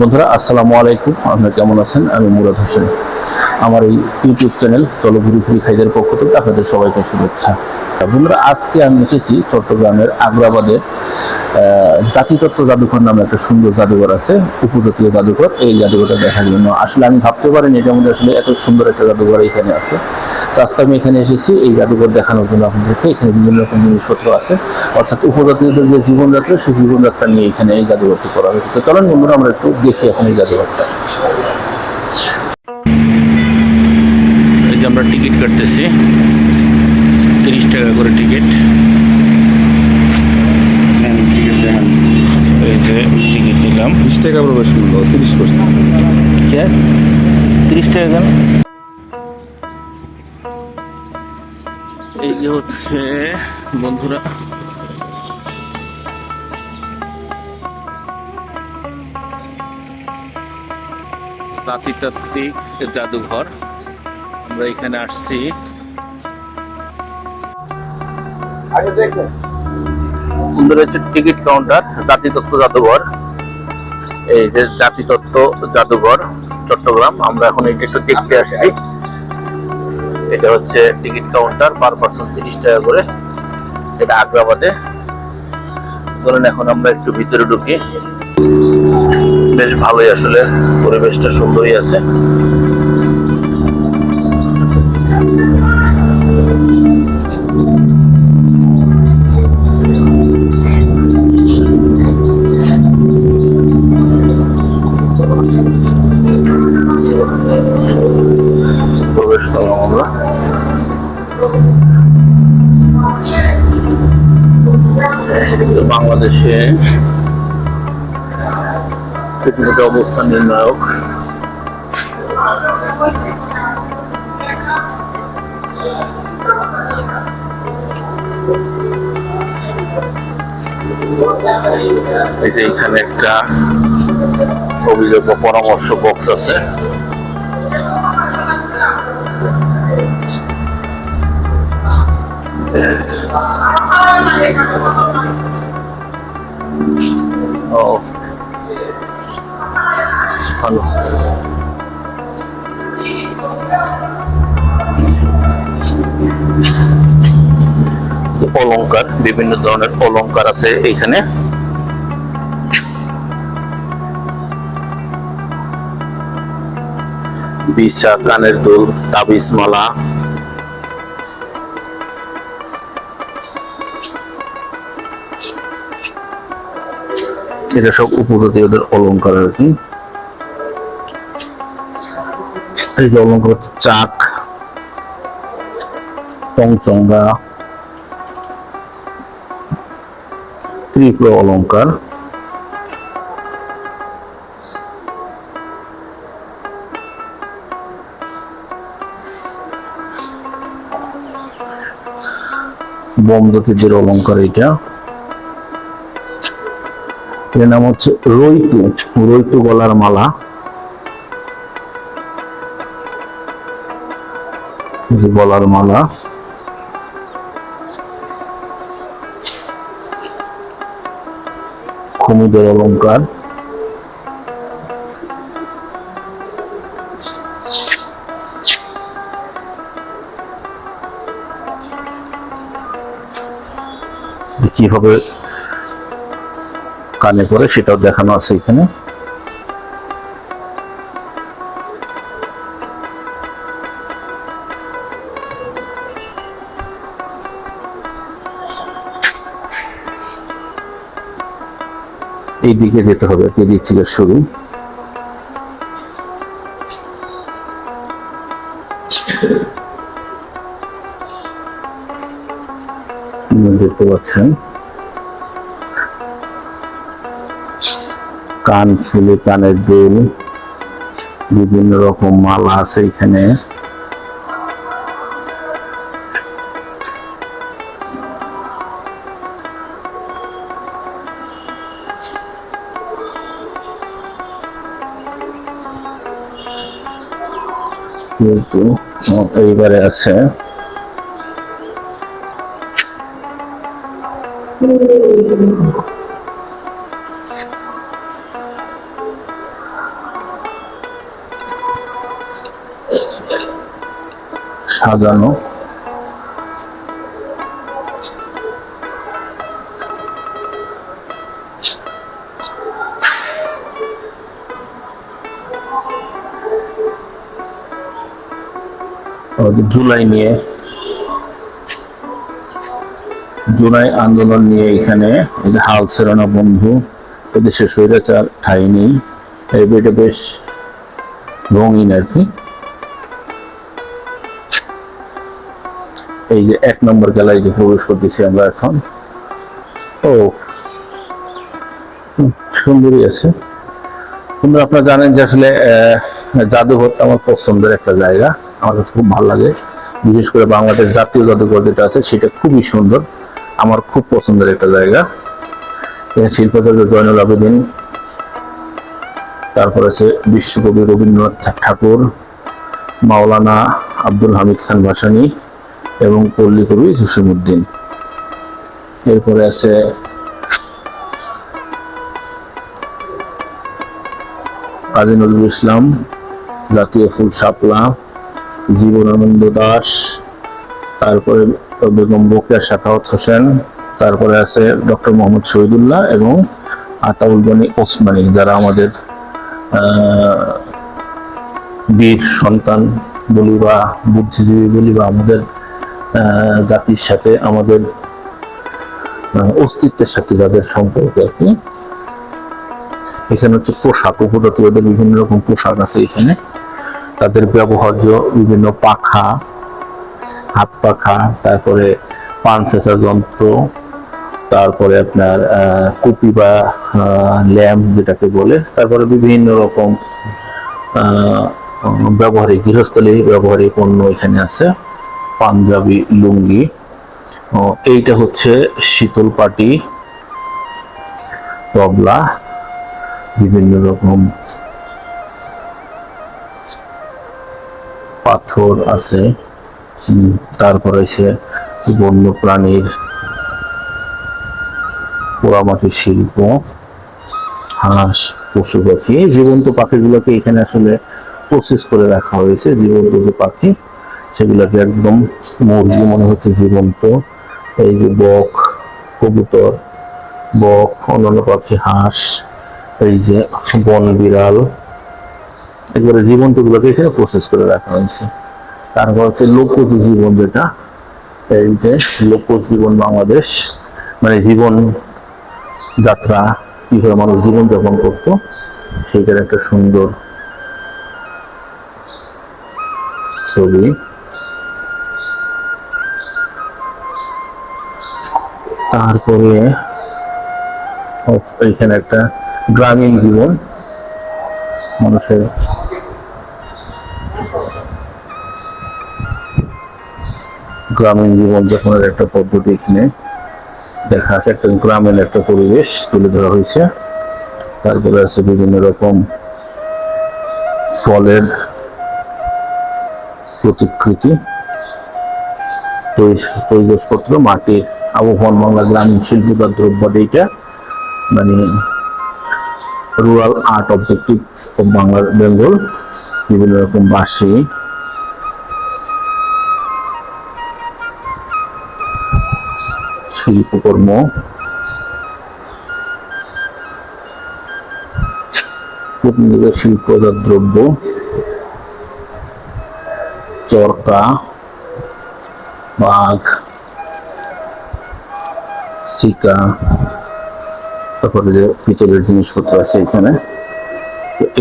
বন্ধুরা আসসালামু আলাইকুম। আপনারা কেমন আছেন? আমি মুরাদ হোসেন। আমার এই ইউটিউব চ্যানেল চলো ঘুরি ঘুরি খাইদের পক্ষ থেকে আপনাদের সবাইকে শুভেচ্ছা। বন্ধুরা, আজকে আমি এসেছি চট্টগ্রামের আগ্রাবাদের জাতিতত্ত্ব জাদুঘর নামে একটা সুন্দর জাদুঘর আছে, উপজাতীয় জাদুঘর। এই জাদুঘরটা দেখার জন্য আসলে আমি ভাবতে পারিনি এটা মধ্যে আসলে এত সুন্দর একটা জাদুঘর এখানে আছে। তো আজকে আমি এখানে এসেছি, এই জাদুঘর দেখানোর জন্য আপনাদেরকে। এখানে বিভিন্ন রকম জিনিসপত্র আছে। অর্থাৎ উপজাতীয়দের যে জীবনযাত্রা, সেই জীবনযাত্রা নিয়ে এখানে এই জাদুঘরটি করা হয়েছে। তো চলেন বন্ধুরা, আমরা একটু দেখি এখন এই জাদুঘরটা। আমরা টিকিট কাটতেছি। তিরিশ টাকা করে টিকিট। এই যে টিকিট নিলাম। বিশ টাকা প্রবেশ মূল্য তিরিশ তিরিশ টাকা কেন? এই যে হচ্ছে বন্ধুরা। জাদুঘর। আমরা এখানে আসছি। সুন্দর হচ্ছে টিকিট কাউন্টার জাতিতত্ত্ব জাদুঘর। এই যে জাতিতত্ত্ব জাদুঘর চট্টগ্রাম। আমরা এখন এটা একটু দেখতে আসছি। এটা হচ্ছে টিকিট কাউন্টার পার পার্সন তিরিশ টাকা করে। এটা আগ্রাবাদে। ধরেন এখন আমরা একটু ভিতরে ঢুকি। বেশ ভালোই আসলে পরিবেশটা সুন্দরই আছে। অবস্থান নির্ণায়ক। এই যে এখানে একটা পরামর্শ বক্স আছে। ভালো। অলংকার, বিভিন্ন ধরনের অলংকার আছে এইখানে। বিশা কানের দুল তাবিজ মালা এটা সব উপজাতীয়দের অলংকার আর কি। এই যে চাক টংচঙ্গা ত্রিপুরা অলংকার। বোম জাতিদের অলংকার এটা এর নাম হচ্ছে রৈতু রৈতু গলার মালা। যে গলার মালা। খমুদের অলংকার। কীভাবে কানে পড়ে সেটাও দেখানো আছে এখানে। এই দিকে যেতে হবে এই দিক থেকে শুরু দেখতে পাচ্ছেন, কান ফুলে কানের দুল, বিভিন্ন রকম মালা আছে এখানে। একটু এইবারে আছে। সাজানো। জুলাই নিয়ে জুলাই আন্দোলন নিয়ে এখানে হাল সেরানো বন্ধু এদেশে স্বৈরাচার ঠাই নেই। এই বইটা বেশ রঙিন আর কি। এই যে এক নম্বর গ্যালারিতে প্রবেশ করতেছি আমরা এখন। ও হুম, সুন্দরই আছে। সুন্দর আপনারা জানেন যে আসলে জাদুঘরটা আমার পছন্দের একটা জায়গা। আমার কাছে খুব ভালো লাগে। বিশেষ করে বাংলাদেশ জাতীয় জাদুঘর যেটা আছে, সেটা খুবই সুন্দর। আমার খুব পছন্দের একটা জায়গা। এখানে শিল্পকার জয়নুল আবেদিন, তারপর আছে বিশ্বকবি রবীন্দ্রনাথ ঠাকুর, মাওলানা আব্দুল হামিদ খান ভাসানী এবং পল্লী কবি জসিমুদ্দিন এরপরে আছে কাজী নজরুল ইসলাম, জাতীয় ফুল শাপলা জীবনানন্দ দাস, তারপরে বেগম বকিয়া শাখাওয়াত হোসেন, তারপরে আছে ডক্টর মোহাম্মদ শহীদুল্লাহ এবং আতাউল গনি ওসমানী, যারা আমাদের বীর সন্তান বলি বা বুদ্ধিজীবী বলি বা আমাদের জাতির সাথে আমাদের অস্তিত্বের সাথে যাদের সম্পর্ক আর কি। এখানে হচ্ছে পোশাক, উপজাতীয়দের বিভিন্ন রকম পোশাক আছে এখানে। তাদের ব্যবহার্য বিভিন্ন পাখা, হাত পাখা, তারপরে পান চেঁচা যন্ত্র, তারপরে আপনার কুপি বা ল্যাম্প যেটাকে বলে, তারপরে বিভিন্ন রকম ব্যবহারিক গৃহস্থলী ব্যবহারিক পণ্য এখানে আছে, পাঞ্জাবি, লুঙ্গি। এইটা হচ্ছে শীতল পাটি, তবলা, বিভিন্ন রকম পাথর আছে। তারপর সে বন্য প্রাণীর পোড়ামাটির শিল্প, হাঁস, পশু পাখি জীবন্ত পাখিগুলোকে এখানে আসলে প্রসেস করে রাখা হয়েছে। জীবন্ত যে পাখি, সেগুলোকে একদম মুরগি মনে হচ্ছে জীবন্ত। এই যে বক, কবুতর, বক, অন্যান্য পাখি, হাঁস, এই যে বন বিড়াল একবারে জীবন্ত গুলোকে এখানে প্রসেস করে রাখা হয়েছে। তারপর হচ্ছে লোকজ জীবন যেটা, এই যে লোকজ জীবন বাংলাদেশ মানে জীবন যাত্রা, কীভাবে মানুষ জীবন যাপন করতো, সেইটার একটা সুন্দর ছবি। তারপরে এখানে একটা গ্রামীণ জীবন, মানুষের গ্রামীণ জীবনযাপনের একটা পদ্ধতি এখানে দেখা আছে। একটা গ্রামীণ একটা পরিবেশ তুলে ধরা হয়েছে। তারপরে আছে বিভিন্ন রকম ফলের প্রতিকৃতি। তৈজ- তৈজসপত্র মাটির আবহাওয়ান বাংলা গ্রামীণ শিল্পীকার দ্রব্য এইটা মানে rural art objectives of Bangla Bengal বিভিন্ন রকম বাঁশি শিল্পকর্ম। শিল্পজাত দ্রব্য চরকা, বাঘ, সিকা, তারপরে যে পিতলের জিনিসপত্র আছে এখানে।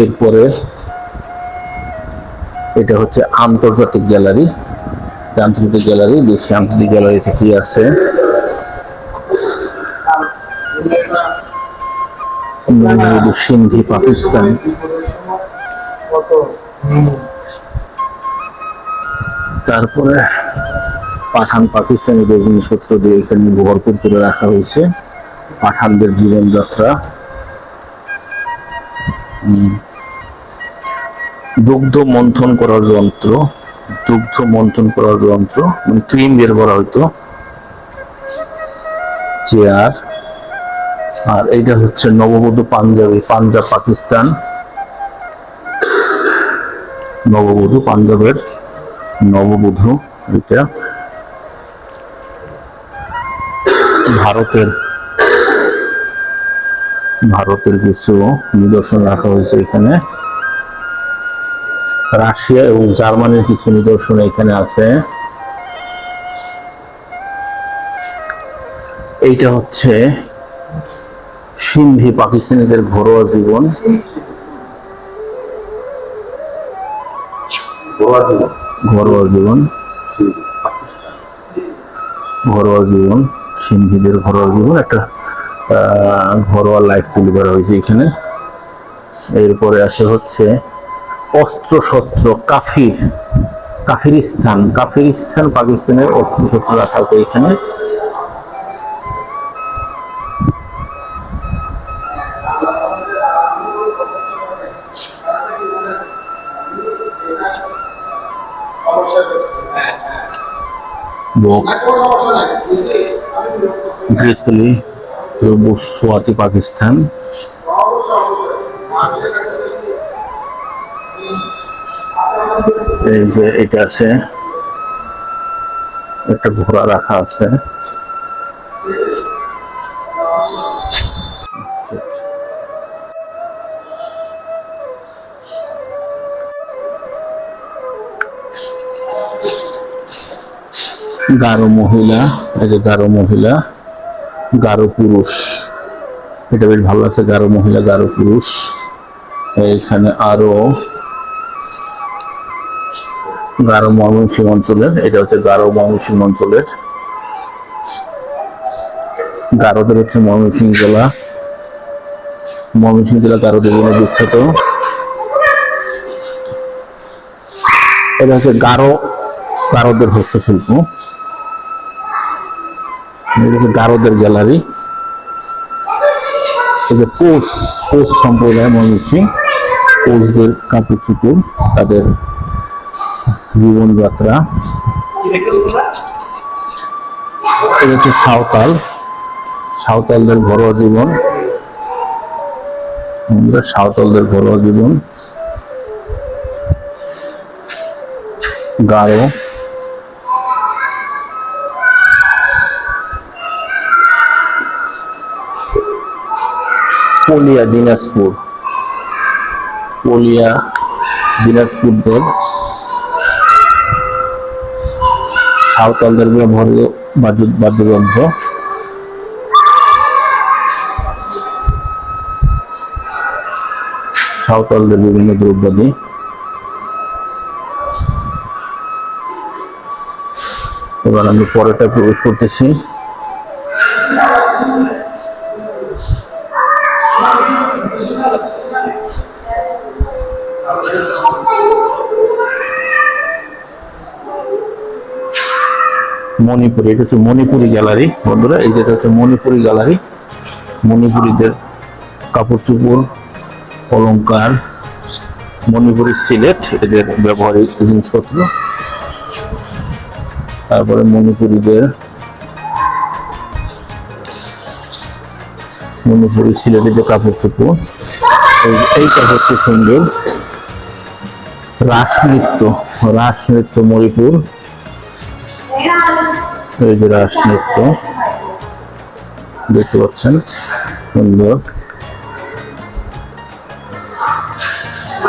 এরপরে এটা হচ্ছে আন্তর্জাতিক গ্যালারি। আন্তর্জাতিক গ্যালারি, দেখি আন্তর্জাতিক গ্যালারিতে কি আছে? সিন্ধি পাকিস্তান। তারপরে পাঠান পাকিস্তানিদের জিনিসপত্র দিয়ে এখানে ভরপুর করে রাখা হয়েছে, পাঠানদের জীবনযাত্রা দুগ্ধ মন্থন করার যন্ত্র, দুগ্ধ মন্থন করার যন্ত্র মানে ক্রিম বের করা হইতো। চেয়ার আর এইটা হচ্ছে নববধূ পাঞ্জাবি, পাঞ্জাব, পাকিস্তান। নববধূ পাঞ্জাবের নববধূ এটা ভারতের ভারতের কিছু নিদর্শন রাখা হয়েছে এখানে। রাশিয়া এবং জার্মানির কিছু নিদর্শন এখানে আছে। এইটা হচ্ছে সিন্ধি পাকিস্তানিদের ঘরোয়া জীবন। ঘরোয়া জীবন। ঘরোয়া জীবন। সিন্ধিদের ঘরোয়া জীবন। একটা আহ, ঘরোয়া লাইফ তুলে ধরা হয়েছে এখানে। এরপরে আসে হচ্ছে অস্ত্র শস্ত্র কাফির কাফিরিস্তান। কাফিরিস্তান পাকিস্তানের অস্ত্র শস্ত্র রাখা আছে এখানে। গৃহস্থলী সোয়াতি পাকিস্তান। এই যে এটা আছে, একটা ঘোড়া রাখা আছে। গারো মহিলা, এই যে গারো মহিলা। গারো পুরুষ। এটা বেশ ভালো লাগছে, গারো মহিলা, গারো পুরুষ। এখানে আরও গারো ময়মনসিংহ অঞ্চলের, এটা হচ্ছে গারো ময়মনসিংহ অঞ্চলের। গারোদের হচ্ছে ময়মনসিংহ জেলা। ময়মনসিংহ জেলা গারোদের জন্য বিখ্যাত। এটা হচ্ছে গারো, গারোদের হস্তশিল্প। গারোদের গ্যালারি যে কোচ কোচ সম্প্রদায় ময়মনসিং কোচদের কাপড় চুপুর তাদের জীবনযাত্রা। হচ্ছে সাঁওতাল, সাঁওতালদের ঘরোয়া জীবন। সাঁওতালদের ঘরোয়া জীবন। গাঢ় পলিয়া দিনাজপুর। পলিয়া দিনাজপুরদের সাঁওতালদের ব্যবহার্য বাদ্য- বাদ্যযন্ত্র। সাঁওতালদের বিভিন্ন দ্রব্যাদি এবার আমি পরেটা প্রবেশ করতেছি। মণিপুরি, এটা হচ্ছে মণিপুরি গ্যালারি, বন্ধুরা, এই যেটা হচ্ছে মণিপুরি গ্যালারি, মণিপুরীদের কাপড় চোপড়, অলংকার, মণিপুরি সিলেট, এদের ব্যবহারিক জিনিসপত্র। তারপরে মণিপুরীদের, মণিপুরি সিলেটের যে কাপড় চোপড়, এই- হচ্ছে সুন্দর রাস নৃত্য রাস নৃত্য মণিপুর। এই যে রাস নৃত্য। দেখতে পাচ্ছেন, সুন্দর।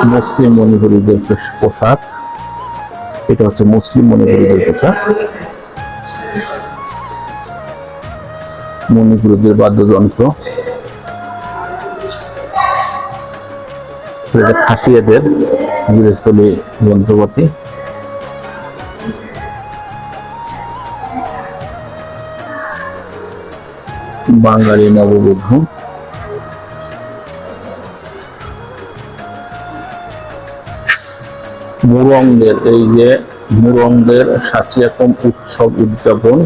মুসলিম মণিপুরীদের পোশ- পোশাক। এটা হচ্ছে মুসলিম মণিপুরীদের পোশাক। মণিপুরীদের বাদ্যযন্ত্র। এটা খাসিয়াদের গৃহস্থলী যন্ত্রপাতি। বাঙালি নববধূ। মুরংদের এই যে মুরংদের একম উৎসব উদযাপন।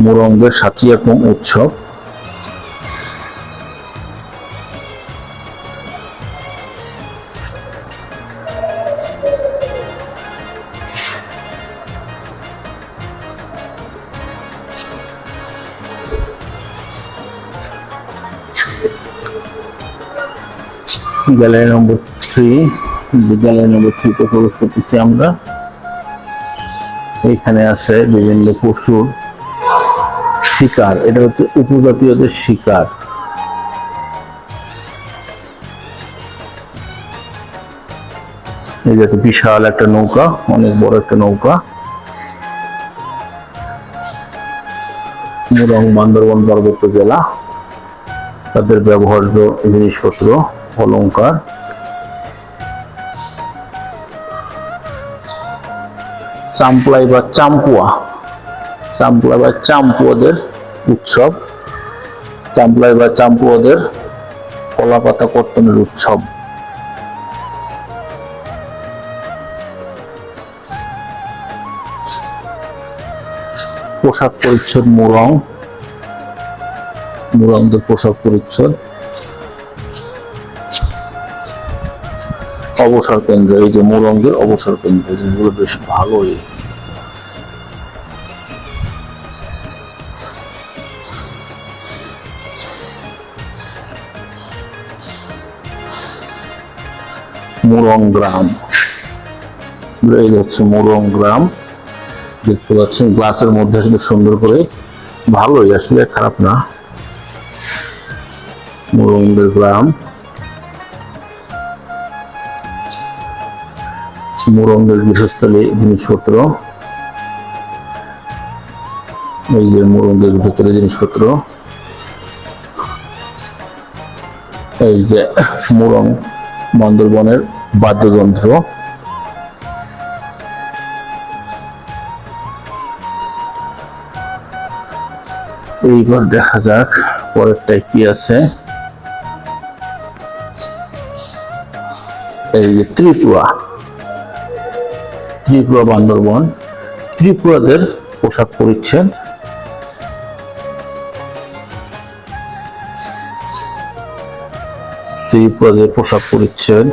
মুরংদের এখন উৎসব। Gallery number three gallery number থ্রিতে প্রবেশ করতেছি আমরা। এইখানে আছে বিভিন্ন পশুর শিকার। এটা হচ্ছে উপজাতীয়দের শিকার। এই যে বিশাল একটা নৌকা, অনেক বড় একটা নৌকা। মুরং বান্দরবন পার্বত্য জেলা। তাদের ব্যবহার্য জিনিসপত্র। অলংকার। চাম্পলাই বা চাম্পুয়া। চাম্পলাই বা চাম্পুয়াদের উৎসব। চাম্পলাই বা চাম্পুয়াদের কলাপাতা কর্তনের উৎসব। পোশাক পরিচ্ছদ মুরং। মুরংদের পোশাক পরিচ্ছদ। অবসর কেন্দ্র, এই যে মুরঙ্গের অবসর কেন্দ্র যেগুলো বেশ ভালোই। মুরং গ্রাম। এই হচ্ছে মুরং গ্রাম, দেখতে পাচ্ছেন, গ্লাসের মধ্যে আসলে সুন্দর করে, ভালোই, আসলে খারাপ না। মুরঙ্গের গ্রাম। মুরঙ্গের গৃহস্থলী জিনিসপত্র। এই যে মুরঙ্গের গৃহস্থলী জিনিসপত্র। এই যে মুরং বান্দরবনের বাদ্যযন্ত্র। এইবার দেখা যাক পরেরটায় কি আছে। এই যে ত্রিপুরা। ত্রিপুরা বান্দরবন, ত্রিপুরাদের পোশাক পরিচ্ছেদ। ত্রিপুরাদের পোশাক পরিচ্ছেদ।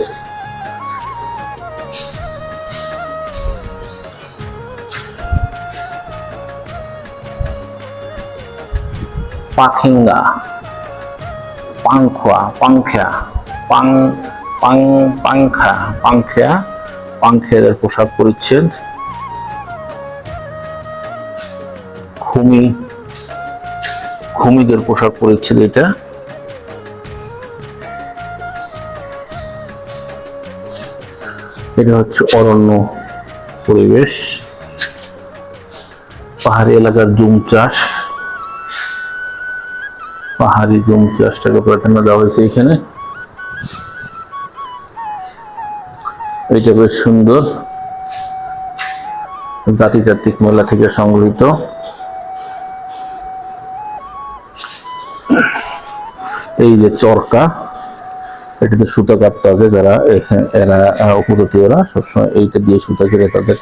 পাখিঙ্গা, পাংখোয়া, পাংখ্যা, পাং পাং, পাংখা, পাংখ্যা। পাংখেদের পোশাক পরিচ্ছেদ, খুমি, খুমিদের পোশাক পরিচ্ছেদ এটা। এটা হচ্ছে অরণ্য পরিবেশ। পাহাড়ি এলাকার জুম চাষ। পাহাড়ি জুম চাষটাকে প্রাধান্য দেওয়া হয়েছে এখানে। এটা বেশ সুন্দর জাতিতাত্ত্বিক মেলা থেকে সংগৃহীত। এই যে চরকা এটাতে সুতা কাটতে হবে যারা এরা আহ, উপজাতীয়রা সবসময় এইটা দিয়ে সুতা কেটে তাদের।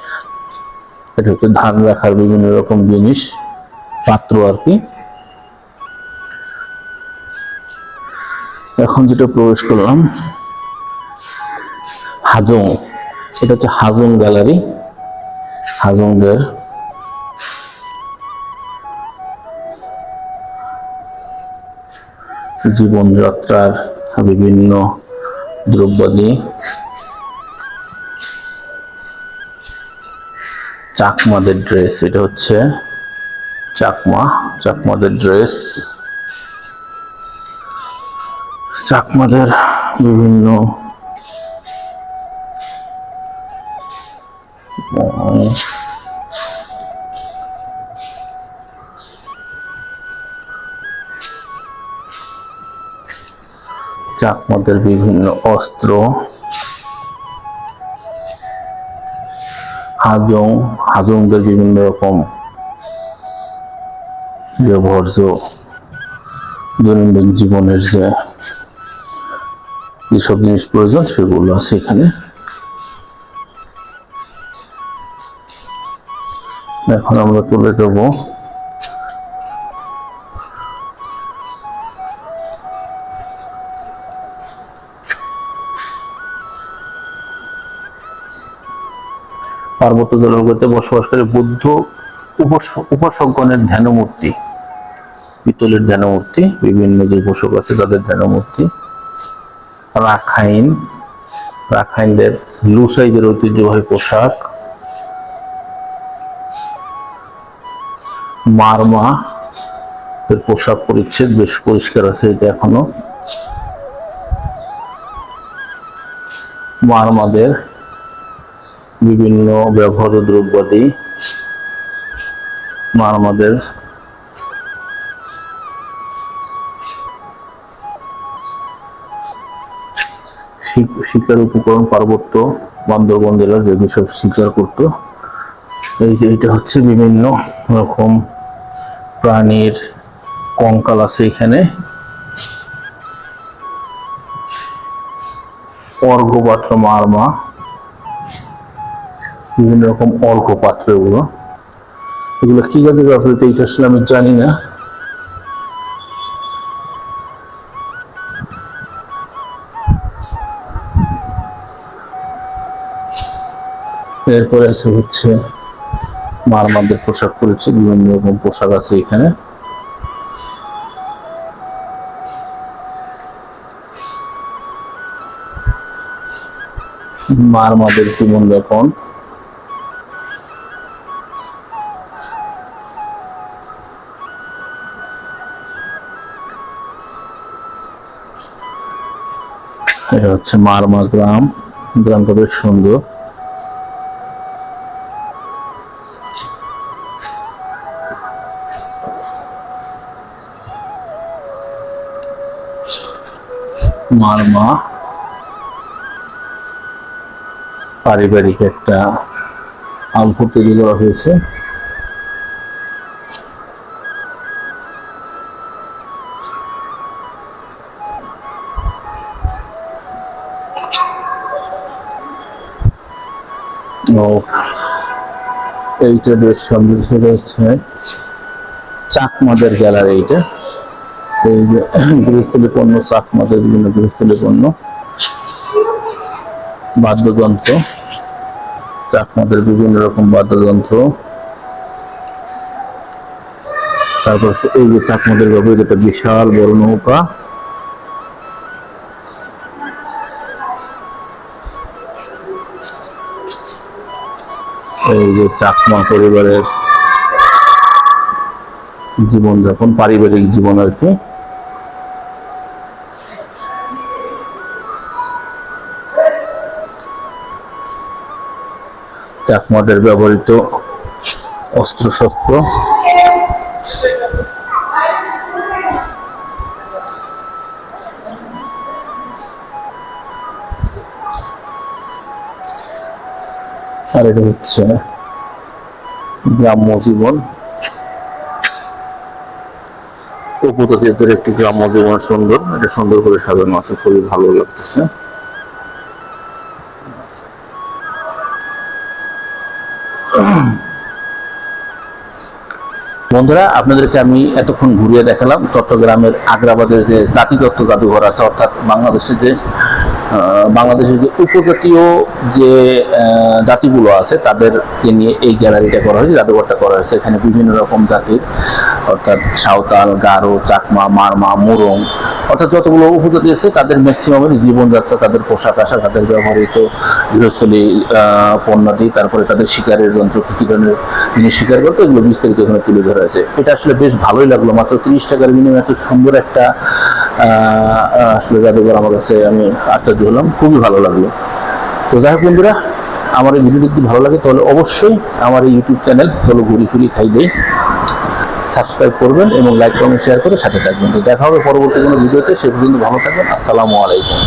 এটা হচ্ছে ধান রাখার বিভিন্ন রকম জিনিস পাত্র আর কি। এখন যেটা প্রবেশ করলাম হাজং। সেটা হচ্ছে হাজং গ্যালারি। হাজংদের জীবনযাত্রার বিভিন্ন দ্রব্যাদি। চাকমাদের ড্রেস, এটা হচ্ছে চাকমা, চাকমাদের ড্রেস। চাকমাদের বিভিন্ন চাকমাদের বিভিন্ন অস্ত্র। হাজং, হাজংদের বিভিন্ন রকম ব্যবহার্য দৈনন্দিন জীবনের যে যেসব জিনিস প্রয়োজন সেগুলো আছে এখানে। এখন আমরা চলে যাব। পার্বত্য জলবায়ুতে বসবাসকারী বুদ্ধ উপাস- উপাসকগণের ধ্যানমূর্তি, পিতলের ধ্যানমূর্তি, বিভিন্ন যে পোষক আছে তাদের ধ্যানমূর্তি, রাখাইন, রাখাইনদের লুসাইদের ঐতিহ্যবাহী পোশাক মারমা, এর পোশাক পরিচ্ছেদ বেশ পরিষ্কার আছে এটা এখনও। মারমাদের বিভিন্ন ব্যবহার্য দ্রব্যাদি মারমাদের শিক- শিকার উপকরণ পার্বত্য বান্দরবন জেলার যে যেসব শিকার করতো এই যে এটা হচ্ছে বিভিন্ন রকম প্রাণীর কঙ্কাল আছে এখানে। অর্ঘপাত্র মারমা, বিভিন্ন রকম অর্ঘপাত্র এগুলো। এগুলো কি কাজে ব্যবহৃত এটা আসলে আমি জানি না। এরপরে আছে হচ্ছে মারমাদের পোশাক পরেছে, বিভিন্ন রকম পোশাক আছে এখানে। মারমাদের এটা হচ্ছে মারমা গ্রাম। গ্রামটা বেশ সুন্দর। মারমা পারিবারিক একটা আলফ তৈরি করা হয়েছে। এইটা বেশ সমৃদ্ধ রয়েছে চাকমাদের গ্যালারি এইটা। এই যে গৃহস্থলী পণ্য চাকমাদের বিভিন্ন গৃহস্থলী পণ্য, বাদ্যযন্ত্র চাকমাদের বিভিন্ন রকম বাদ্যযন্ত্র। তারপর এই যে চাকমাদের ব্যবহৃত একটা বিশাল বড় নৌকা। এই যে চাকমা পরিবারের জীবনযাপন, পারিবারিক জীবন আর কি। চাকমাদের ব্যবহৃত অস্ত্রশস্ত্র। আর এটা হচ্ছে গ্রাম্য জীবন। উপজাতিদের একটি গ্রাম্য জীবন সুন্দর, এটা সুন্দর করে সাজানো আছে, খুবই ভালো লাগতেছে। বন্ধুরা, আপনাদেরকে আমি এতক্ষণ ঘুরিয়ে দেখালাম চট্টগ্রামের আগ্রাবাদের যে জাতিগত জাদুঘর আছে, অর্থাৎ বাংলাদেশে যে বাংলাদেশের যে উপজাতীয় যে জাতিগুলো আছে তাদেরকে নিয়ে এই গ্যালারিটা করা হয়েছে জাদুঘরটা করা হয়েছে। এখানে বিভিন্ন রকম জাতির অর্থাৎ সাঁওতাল গারো চাকমা মারমা মুরং অর্থাৎ যতগুলো উপজাতি আছে তাদের ম্যাক্সিমামের জীবনযাত্রা তাদের পোশাক আশাক তাদের ব্যবহৃত গৃহস্থলী আহ, পণ্যাদি তারপরে তাদের শিকারের যন্ত্র কি কি ধরনের জিনিস শিকার করতো এগুলো বিস্তারিত এখানে তুলে ধরা হয়েছে। এটা আসলে বেশ ভালোই লাগল। মাত্র তিরিশ টাকার বিনিময়ে এত সুন্দর একটা আসলে জাদুঘর আমার কাছে আমি আশ্চর্য হলাম, খুবই ভালো লাগল। তো যাই হোক বন্ধুরা, আমার এই ভিডিও যদি ভালো লাগে, তাহলে অবশ্যই আমার এই ইউটিউব চ্যানেল চলো ঘুরি ফিরি খাই দেই। সাবস্ক্রাইব করবেন এবং লাইক কমেন্ট শেয়ার করে সাথে থাকবেন। তো দেখা হবে পরবর্তী কোনো ভিডিওতে, সে পর্যন্ত ভালো থাকবেন। আসসালামু আলাইকুম।